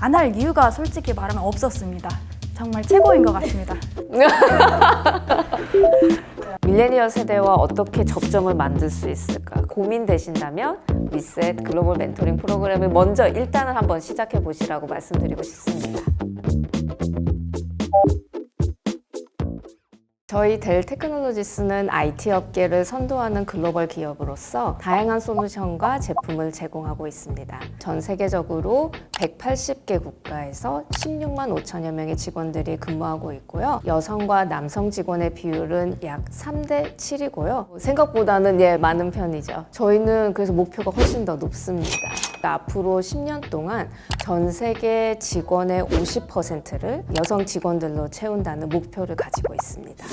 안 할 이유가 솔직히 말하면 없었습니다. 정말 최고인 것 같습니다. 밀레니얼 세대와 어떻게 접점을 만들 수 있을까 고민되신다면 리셋 글로벌 멘토링 프로그램을 먼저 일단은 한번 시작해 보시라고 말씀드리고 싶습니다. 저희 델 테크놀로지스는 IT 업계를 선도하는 글로벌 기업으로서 다양한 솔루션과 제품을 제공하고 있습니다. 전 세계적으로 180개 국가에서 16만 5천여 명의 직원들이 근무하고 있고요. 여성과 남성 직원의 비율은 약 3대 7이고요. 생각보다는 예, 많은 편이죠. 저희는 그래서 목표가 훨씬 더 높습니다. 앞으로 10년 동안 전 세계 직원의 50%를 여성 직원들로 채운다는 목표를 가지고 있습니다.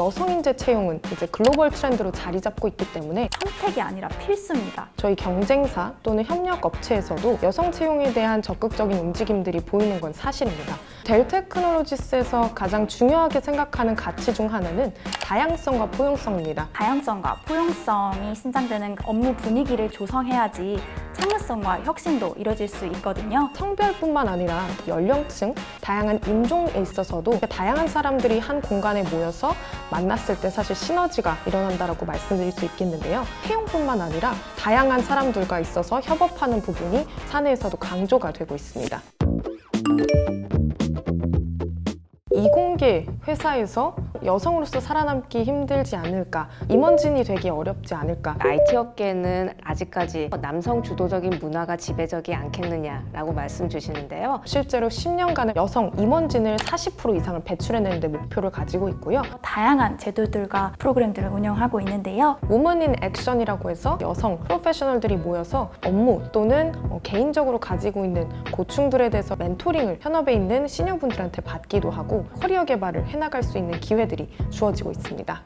여성 인재 채용은 이제 글로벌 트렌드로 자리 잡고 있기 때문에 선택이 아니라 필수입니다. 저희 경쟁사 또는 협력 업체에서도 여성 채용에 대한 적극적인 움직임들이 보이는 건 사실입니다. 델 테크놀로지스에서 가장 중요하게 생각하는 가치 중 하나는 다양성과 포용성입니다. 다양성과 포용성이 신장되는 업무 분위기를 조성해야지 창의성과 혁신도 이뤄질 수 있거든요. 성별뿐만 아니라 연령층, 다양한 인종에 있어서도 다양한 사람들이 한 공간에 모여서 만났을 때 사실 시너지가 일어난다라고 말씀드릴 수 있겠는데요. 채용뿐만 아니라 다양한 사람들과 있어서 협업하는 부분이 사내에서도 강조가 되고 있습니다. 이공계 회사에서 여성으로서 살아남기 힘들지 않을까, 임원진이 되기 어렵지 않을까, IT 업계는 아직까지 남성 주도적인 문화가 지배적이 않겠느냐라고 말씀 주시는데요. 실제로 10년간의 여성 임원진을 40% 이상을 배출해내는 데 목표를 가지고 있고요. 다양한 제도들과 프로그램들을 운영하고 있는데요. 우먼 인 액션이라고 해서 여성 프로페셔널들이 모여서 업무 또는 어, 개인적으로 가지고 있는 고충들에 대해서 멘토링을 현업에 있는 시니어분들한테 받기도 하고 커리어 개발을 해나갈 수 있는 기회들이 주어지고 있습니다.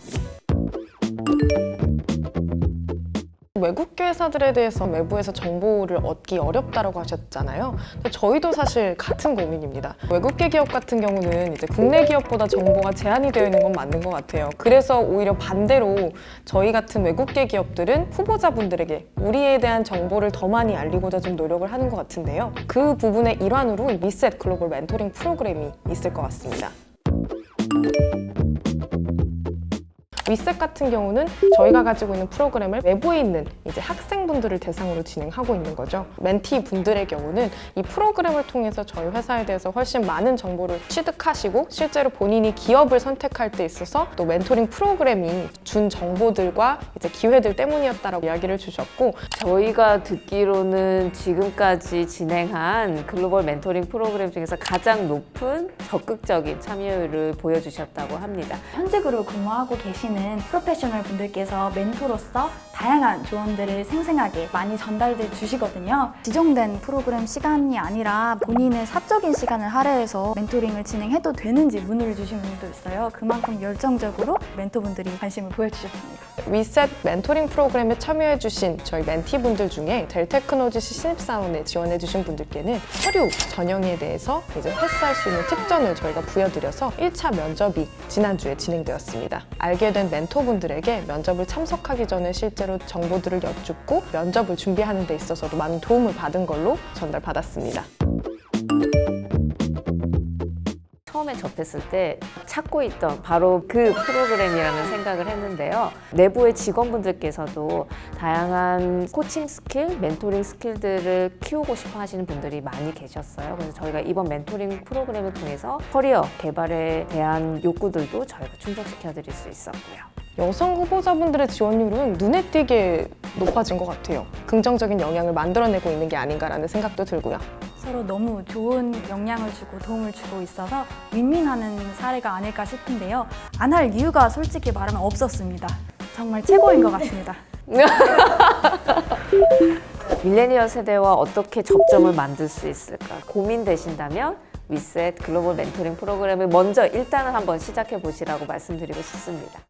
외국계 회사들에 대해서 외부에서 정보를 얻기 어렵다고 하셨잖아요. 저희도 사실 같은 고민입니다. 외국계 기업 같은 경우는 이제 국내 기업보다 정보가 제한이 되어 있는 건 맞는 것 같아요. 그래서 오히려 반대로 저희 같은 외국계 기업들은 후보자분들에게 우리에 대한 정보를 더 많이 알리고자 좀 노력을 하는 것 같은데요. 그 부분의 일환으로 이 리셋 글로벌 멘토링 프로그램이 있을 것 같습니다. 위셋 같은 경우는 저희가 가지고 있는 프로그램을 외부에 있는 이제 학생분들을 대상으로 진행하고 있는 거죠. 멘티 분들의 경우는 이 프로그램을 통해서 저희 회사에 대해서 훨씬 많은 정보를 취득하시고 실제로 본인이 기업을 선택할 때 있어서 또 멘토링 프로그램이 준 정보들과 이제 기회들 때문이었다라고 이야기를 주셨고 저희가 듣기로는 지금까지 진행한 글로벌 멘토링 프로그램 중에서 가장 높은 적극적인 참여율을 보여주셨다고 합니다. 현직으로 근무하고 계시는 프로페셔널 분들께서 멘토로서 다양한 조언들을 생생하게 많이 전달해 주시거든요. 지정된 프로그램 시간이 아니라 본인의 사적인 시간을 할애해서 멘토링을 진행해도 되는지 문의를 주신 분도 있어요. 그만큼 열정적으로 멘토분들이 관심을 보여주셨습니다. 위셋 멘토링 프로그램에 참여해주신 저희 멘티분들 중에 델테크노지시 신입사원에 지원해주신 분들께는 서류 전형에 대해서 이제 패스할 수 있는 특전을 저희가 부여드려서 1차 면접이 지난주에 진행되었습니다. 알게 된 멘토분들에게 면접을 참석하기 전에 실제로 정보들을 여쭙고 면접을 준비하는 데 있어서도 많은 도움을 받은 걸로 전달받았습니다. 처음에 접했을 때 찾고 있던 바로 그 프로그램이라는 생각을 했는데요. 내부의 직원분들께서도 다양한 코칭 스킬, 멘토링 스킬들을 키우고 싶어 하시는 분들이 많이 계셨어요. 그래서 저희가 이번 멘토링 프로그램을 통해서 커리어 개발에 대한 욕구들도 저희가 충족시켜 드릴 수 있었고요. 여성 후보자분들의 지원율은 눈에 띄게 높아진 것 같아요. 긍정적인 영향을 만들어내고 있는 게 아닌가라는 생각도 들고요. 서로 너무 좋은 영향을 주고 도움을 주고 있어서 윈윈하는 사례가 아닐까 싶은데요. 안 할 이유가 솔직히 말하면 없었습니다. 정말 최고인 것 같습니다. 밀레니얼 세대와 어떻게 접점을 만들 수 있을까 고민되신다면 위셋 글로벌 멘토링 프로그램을 먼저 일단은 한번 시작해 보시라고 말씀드리고 싶습니다.